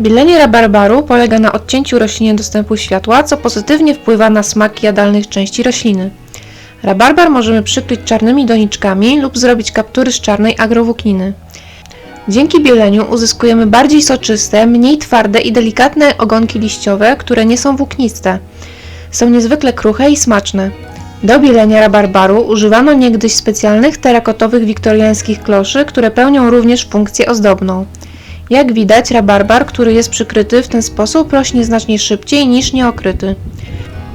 Bielenie rabarbaru polega na odcięciu roślinie dostępu światła, co pozytywnie wpływa na smak jadalnych części rośliny. Rabarbar możemy przykryć czarnymi doniczkami lub zrobić kaptury z czarnej agrowłókniny. Dzięki bieleniu uzyskujemy bardziej soczyste, mniej twarde i delikatne ogonki liściowe, które nie są włókniste. Są niezwykle kruche i smaczne. Do bielenia rabarbaru używano niegdyś specjalnych terakotowych wiktoriańskich kloszy, które pełnią również funkcję ozdobną. Jak widać, rabarbar, który jest przykryty w ten sposób, rośnie znacznie szybciej niż nieokryty.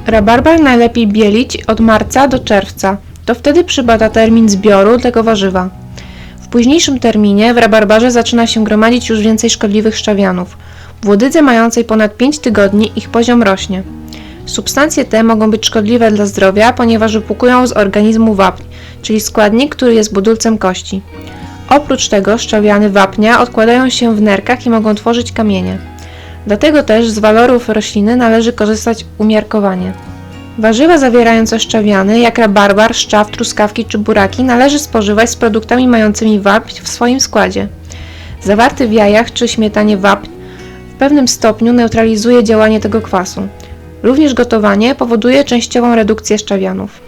Rabarbar najlepiej bielić od marca do czerwca. To wtedy przypada termin zbioru tego warzywa. W późniejszym terminie w rabarbarze zaczyna się gromadzić już więcej szkodliwych szczawianów. W łodydze mającej ponad 5 tygodni ich poziom rośnie. Substancje te mogą być szkodliwe dla zdrowia, ponieważ wypłukują z organizmu wapń, czyli składnik, który jest budulcem kości. Oprócz tego szczawiany wapnia odkładają się w nerkach i mogą tworzyć kamienie. Dlatego też z walorów rośliny należy korzystać umiarkowanie. Warzywa zawierające szczawiany, jak rabarbar, szczaw, truskawki czy buraki, należy spożywać z produktami mającymi wapń w swoim składzie. Zawarty w jajach czy śmietanie wapń w pewnym stopniu neutralizuje działanie tego kwasu. Również gotowanie powoduje częściową redukcję szczawianów.